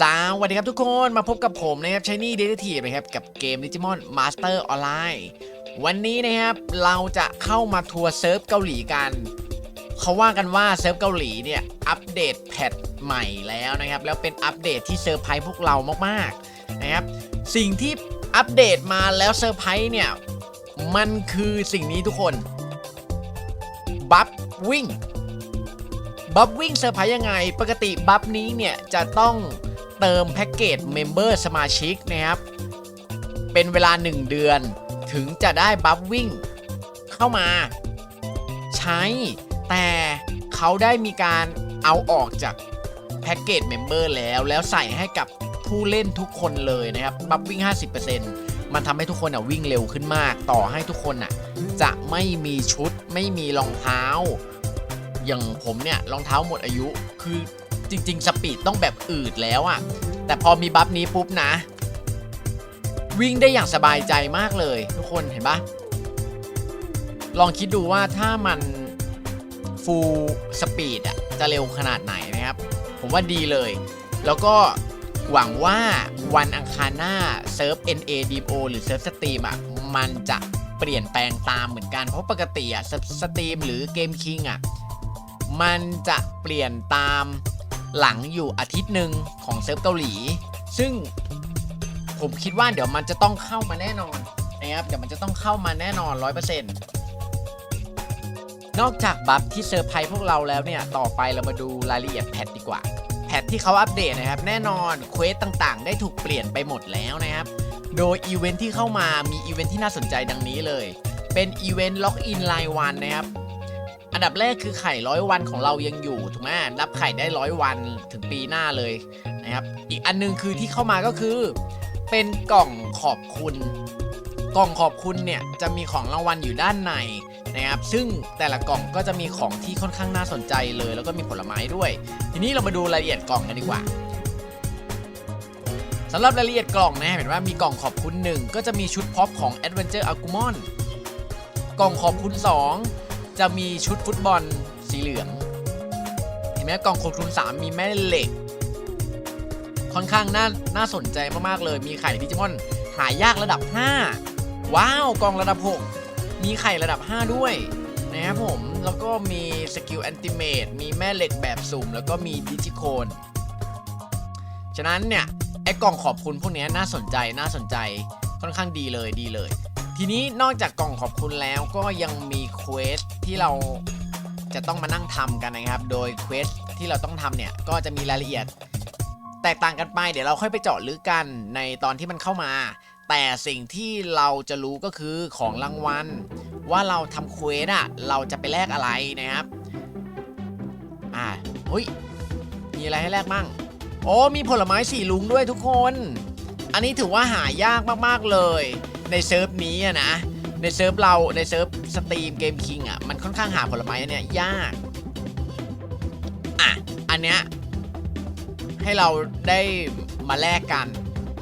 สวัสดีครับทุกคนมาพบกับผมนะครับช i นี่เดททีนะครับกับเกม Digimon Master Online วันนี้นะครับเราจะเข้ามาทัวร์เซิร์ฟเกาหลีกัน เขาว่ากันว่าเซิร์ฟเกาหลีเนี่ยอัปเดตแพทใหม่แล้วนะครับ แล้วเป็นอัปเดตที่เซอร์ไพรส์พวกเรามากๆนะครับ สิ่งที่อัปเดตมาแล้วเซอร์ไพรส์เนี่ย มันคือสิ่งนี้ทุกคนบัฟวิ่ง บัฟวิ่งเซอร์ไพรส์ยังไง ปกติบัฟนี้เนี่ยจะต้องเติมแพ็กเกจเมมเบอร์สมาชิกนะครับ เป็นเวลา 1 เดือนถึงจะได้บัฟวิ่งเข้ามา ใช้ แต่เขาได้มีการเอาออกจากแพ็กเกจเมมเบอร์แล้ว แล้วใส่ให้กับผู้เล่นทุกคนเลยนะครับ บัฟวิ่ง 50%มันทำให้ทุกคนอะวิ่งเร็วขึ้นมาก ต่อให้ทุกคนอะจะไม่มีชุดไม่มีรองเท้า อย่างผมเนี่ยรองเท้าหมดอายุคือจริง ๆ สปีดต้องแบบอืดแล้วอะ่ะ แต่พอมีบัฟนี้ปุ๊บนะ วิ่งได้อย่างสบายใจมากเลย ทุกคนเห็นปะลองคิดดูว่าถ้ามันฟูลสปีดอะจะเร็วขนาดไหนนะครับ ผมว่าดีเลย แล้วก็หวังว่าวันอังคารหน้าเซิร์ฟ NA DO หรือเซิร์ฟสตรีมอะมันจะเปลี่ยนแปลงตามเหมือนกัน เพราะปกติอะสตรีมหรือเกมคิงอะ มันจะเปลี่ยนตามหลังอยู่อาทิตย์หนึ่งของเซิร์ฟเกาหลี ซึ่งผมคิดว่าเดี๋ยวมันจะต้องเข้ามาแน่นอนนะครับเดี๋ยวมันจะต้องเข้ามาแน่นอน 100%นอกจากบัฟที่เซอร์ไพรส์พวกเราแล้วเนี่ย ต่อไปเรามาดูรายละเอียดแพทดีกว่า แพทที่เขาอัปเดตนะครับ แน่นอนเควสต่างๆ ได้ถูกเปลี่ยนไปหมดแล้วนะครับ โดยอีเวนท์ที่เข้ามามีอีเวนท์ที่น่าสนใจดังนี้เลย เป็นอีเวนต์ล็อกอินรายวันนะครับ อันดับแรกคือไข่ร้อยวันของเรายังอยู่ถูกไหมนับไข่ได้ร้อยวันถึงปีหน้าเลยนะครับ อีกอันหนึงคือที่เข้ามาก็คือ เป็นกล่องขอบคุณ กล่องขอบคุณเนี่ยจะมีของรางวัลอยู่ด้านในนะครับ ซึ่งแต่ละกล่องก็จะมีของที่ค่อนข้างน่าสนใจเลย แล้วก็มีผลไม้ด้วย ทีนี้เรามาดูรายละเอียดกล่องกันดีกว่าสำหรับรายละเอียดกล่องนะเห็นว่ามีกล่องขอบคุณหนึ่งก็จะมีชุดพ็อปของ Adventure Agumon กล่องขอบคุณ 2 จะมีชุดฟุตบอลสีเหลือง เห็นไหมกล่องขอบคุณ3มีแม่เหล็ก ค่อนข้างน่าน่าสนใจมากๆเลย มีไข่ดิจิมอนหายากระดับ 5 ว้าวกล่องระดับ 6 มีไข่ระดับ 5 ด้วยนะครับผม แล้วก็มีสกิลแอนติเมตมีแม่เหล็กแบบสุ่ม แล้วก็มีดิจิโคน ฉะนั้นเนี่ย ไอ้กล่องขอบคุณพวกนี้น่าสนใจน่าสนใจค่อนข้างดีเลยดีเลย ทีนี้นอกจากกล่องขอบคุณแล้วก็ยังมีเควสที่เราจะต้องมานั่งทำกันนะครับ โดยเควสที่เราต้องทำเนี่ยก็จะมีรายละเอียด แตกต่างกันไป เดี๋ยวเราค่อยไปเจาะลึกกันในตอนที่มันเข้ามา แต่สิ่งที่เราจะรู้ก็คือของรางวัล ว่าเราทำเควสอะเราจะไปแลกอะไรนะครับ อ่าเฮ้ยมีอะไรให้แลกมั่งโอ้มีผลไม้สีลุงด้วยทุกคน อันนี้ถือว่าหายากมากๆเลย ในเซิร์ฟนี้อะนะในเซิร์ฟเราในเซิร์ฟสตรีมเกมคิงอะมันค่อนข้างหาผลไม้อันเนี้ยยากอะอันเนี้ยให้เราได้มาแลกกัน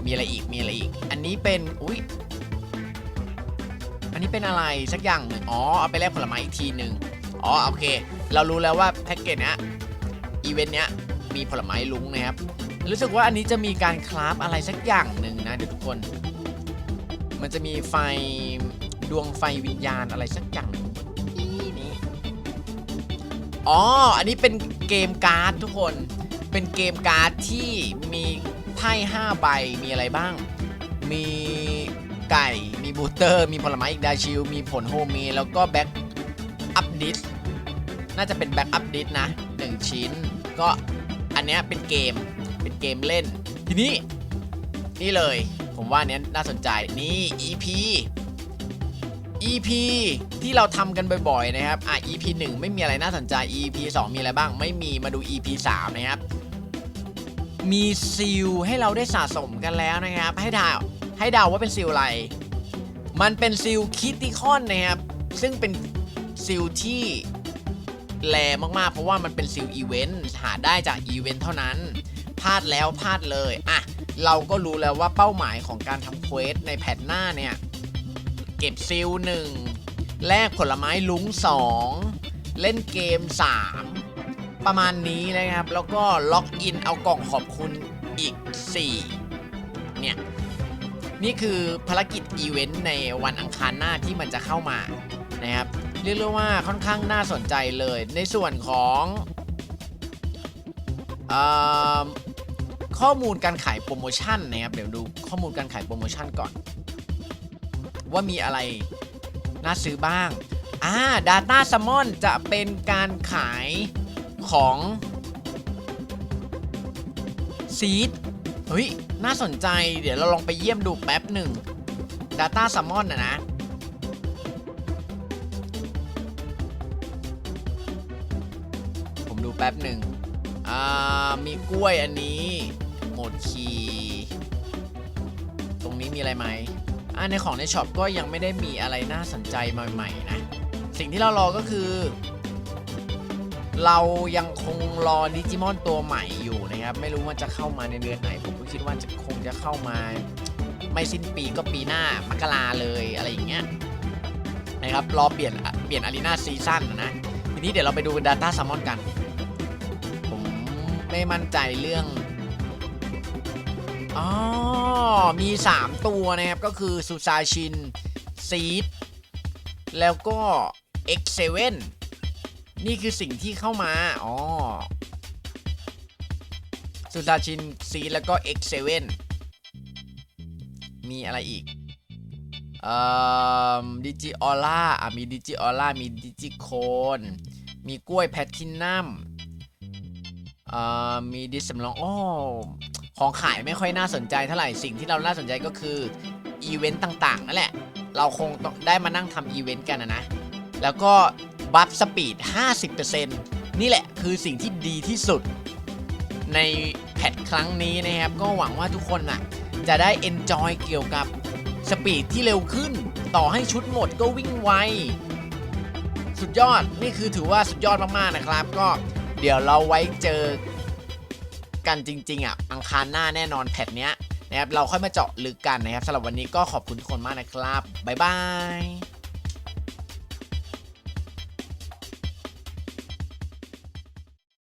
มีอะไรอีกมีอะไรอีก อันนี้เป็นอุ้ยอันนี้เป็นอะไรสักอย่างหนึ่งอ๋อเอาไปแลกผลไม้อีกทีหนึ่งอ๋อโอเค เรารู้แล้วว่าแพ็กเกจเนี้ยอีเวนต์เนี้ยมีผลไม้ลุงนะครับรู้สึกว่าอันนี้จะมีการคราฟอะไรสักอย่างหนึ่งนะเดี๋ยวทุกคน มันจะมีไฟดวงไฟวิญญาณอะไรสักอย่างที่นี้อ๋อ อันนี้เป็นเกมการ์ดทุกคน เป็นเกมการ์ดที่มีไพ่5ใบ มีอะไรบ้าง มีไก่ มีบูเตอร์ มีผลไม้อีกดาชิล มีผลโฮเมแล้วก็แบ็กอัพดิส น่าจะเป็นแบ็กอัพดิสนะ 1 ชิ้น ก็อันเนี้ยเป็นเกม เป็นเกมเล่น ทีนี้ นี่เลย ผมว่านเนี้ยน่าสนใจนี่ EP EP ที่เราทำกันบ่อยๆนะครับ อะ EP 1 ไม่มีอะไรน่าสนใจ EP 2 มีอะไรบ้าง ไม่มีมาดู EP 3 นะครับ มีซิลให้เราได้สะสมกันแล้วนะครับ ให้ดาวให้ดาวว่าเป็นซิลอะไร มันเป็นซิลคิติคอนนะครับ ซึ่งเป็นซิลที่แรมากๆ เพราะว่ามันเป็นซิลอีเวนต์หาได้จากอีเวนต์เท่านั้น พลาดแล้วพลาดเลย อะ เราก็รู้แล้วว่าเป้าหมายของการทำเควสในแพทหน้าเนี่ย เก็บซิลหนึ่งแลกผลไม้ลุ้ง2เล่นเกม 3 ประมาณนี้นะครับ แล้วก็ล็อกอินเอากล่องขอบคุณอีก 4 เนี่ย นี่คือภารกิจอีเวนต์ในวันอังคารหน้าที่มันจะเข้ามานะครับ เรียกได้ว่าค่อนข้างน่าสนใจเลยในส่วนของ ข้อมูลการขายโปรโมชั่นนะครับ เดี๋ยวดูข้อมูลการขายโปรโมชั่นก่อน ว่ามีอะไรน่าซื้อบ้าง อ่า Data Summon จะเป็นการขายของซีดเฮ้ย น่าสนใจ เดี๋ยวเราลองไปเยี่ยมดูแป๊บหนึ่ง Data Summon นะนะผมดูแป๊บหนึ่ง อ่า มีกล้วยอันนี้ หมดคีย์ตรงนี้มีอะไรไหมอ่าในของในช็อปก็ยังไม่ได้มีอะไรน่าสนใจใหม่ๆนะ สิ่งที่เรารอก็คือ เรายังคงรอดิจิมอนตัวใหม่อยู่นะครับ ไม่รู้ว่าจะเข้ามาในเดือนไหน ผมก็คิดว่าจะคงจะเข้ามา ไม่สิ้นปีก็ปีหน้ามกราเลยอะไรอย่างเงี้ยนะครับรอเปลี่ยนเปลี่ยนอารีนาซีซั่นนะทีนี้เดี๋ยวเราไปดู Data s u m m o n กัน ผมไม่มั่นใจเรื่อง อ๋อ มี 3 ตัวนะครับ ก็คือซูซาชินซีดแล้วก็ X7 นี่คือสิ่งที่เข้ามา อ๋อซูซาชินซีดแล้วก็ X7 มีอะไรอีกเอ่อดิจิออร่าอะมีดิจิออร่ามีดิจิโคนมีกล้วยแพททินัมเอ่อมีดิสสำรองอ้ ของขายไม่ค่อยน่าสนใจเท่าไหร่สิ่งที่เราน่าสนใจก็คืออีเวนต์ต่างๆนั่นแหละ เราคงได้มานั่งทำอีเวนต์กันนะนะ แล้วก็บัฟสปีด 50%นี่แหละคือสิ่งที่ดีที่สุด ในแพทครั้งนี้นะครับ ก็หวังว่าทุกคนน่ะ จะได้ enjoy เกี่ยวกับสปีดที่เร็วขึ้น ต่อให้ชุดหมดก็วิ่งไว สุดยอดนี่คือถือว่าสุดยอดมากๆนะครับ ก็เดี๋ยวเราไว้เจอ กันจริงๆอะอังคารหน้าแน่นอนแพทเนี้ยนะครับเราค่อยมาเจาะลึกกันนะครับสำหรับวันนี้ก็ขอบคุณทุกคนมากนะครับบ๊ายบาย